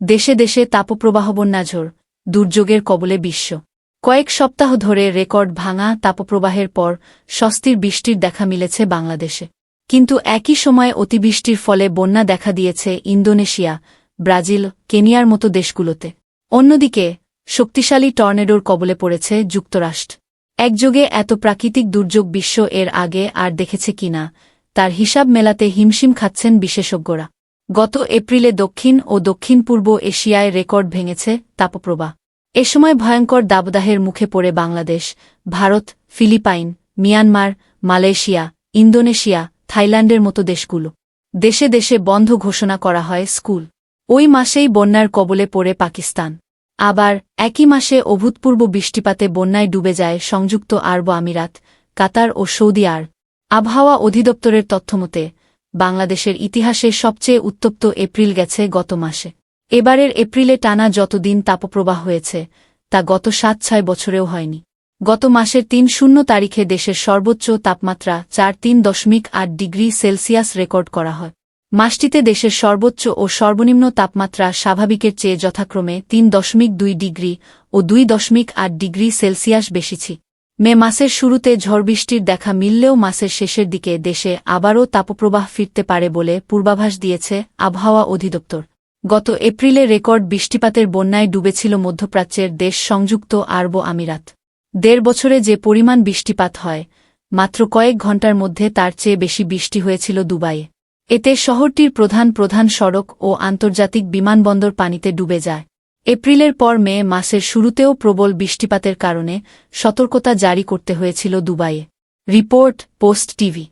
দেশে দেশে তাপপ্রবাহ বন্যাঝড় দুর্যোগের কবলে বিশ্ব। কয়েক সপ্তাহ ধরে রেকর্ড ভাঙা তাপপ্রবাহের পর স্বস্তির বৃষ্টির দেখা মিলেছে বাংলাদেশে। কিন্তু একই সময়ে অতিবৃষ্টির ফলে বন্যা দেখা দিয়েছে ইন্দোনেশিয়া, ব্রাজিল, কেনিয়ার মতো দেশগুলোতে। অন্যদিকে, শক্তিশালী টর্নেডোর কবলে পড়েছে যুক্তরাষ্ট্র। একযোগে এত প্রাকৃতিক দুর্যোগ বিশ্ব এর আগে আর দেখেছে কিনা তার হিসাব মেলাতে হিমশিম খাচ্ছেন বিশেষজ্ঞরা। গত এপ্রিলে দক্ষিণ ও দক্ষিণ পূর্ব এশিয়ায় রেকর্ড ভেঙেছে তাপপ্রবাহ। এ সময় ভয়ঙ্কর দাবদাহের মুখে পড়ে Bangladesh, Bharat, Philippines, Myanmar, Malaysia, Indonesia, থাইল্যান্ডের মতো দেশগুলো। দেশে দেশে বন্ধ ঘোষণা করা হয় স্কুল। ওই মাসেই বন্যার কবলে পড়ে পাকিস্তান। আবার একই মাসে অভূতপূর্ব বৃষ্টিপাতে বন্যায় ডুবে যায় সংযুক্ত আরব আমিরাত, কাতার ও সৌদি আরব। আবহাওয়া অধিদপ্তরের তথ্যমতে বাংলাদেশের ইতিহাসে সবচেয়ে উত্তপ্ত এপ্রিল গেছে গত মাসে। এবারের এপ্রিলে টানা যতদিন তাপপ্রবাহ হয়েছে, তা গত সাত ছয় বছরেও হয়নি। গত মাসের তিন শূন্য তারিখে দেশের সর্বোচ্চ তাপমাত্রা চার তিন দশমিক আট ডিগ্রি সেলসিয়াস রেকর্ড করা হয়। মাসটিতে দেশের সর্বোচ্চ ও সর্বনিম্ন তাপমাত্রা স্বাভাবিকের চেয়ে যথাক্রমে তিন দশমিক দুই ডিগ্রি ও দুই দশমিক আট ডিগ্রি সেলসিয়াস বেশিছি মে মাসের শুরুতে ঝড়বৃষ্টির দেখা মিললেও মাসের শেষের দিকে দেশে আবারও তাপপ্রবাহ ফিরতে পারে বলে পূর্বাভাস দিয়েছে আবহাওয়া অধিদপ্তর। গত এপ্রিলে রেকর্ড বৃষ্টিপাতের বন্যায় ডুবেছিল মধ্যপ্রাচ্যের দেশ সংযুক্ত আরব আমিরাত। দেড় বছরে যে পরিমাণ বৃষ্টিপাত হয়, মাত্র কয়েক ঘণ্টার মধ্যে তার চেয়ে বেশি বৃষ্টি হয়েছিল দুবাইয়ে। এতে শহরটির প্রধান প্রধান সড়ক ও আন্তর্জাতিক বিমানবন্দর পানিতে ডুবে যায়। এপ্রিলের পর মে মাসের শুরুতেও প্রবল বৃষ্টিপাতের কারণে সতর্কতা জারি করতে হয়েছিল দুবাইয়ে। Report, post TV.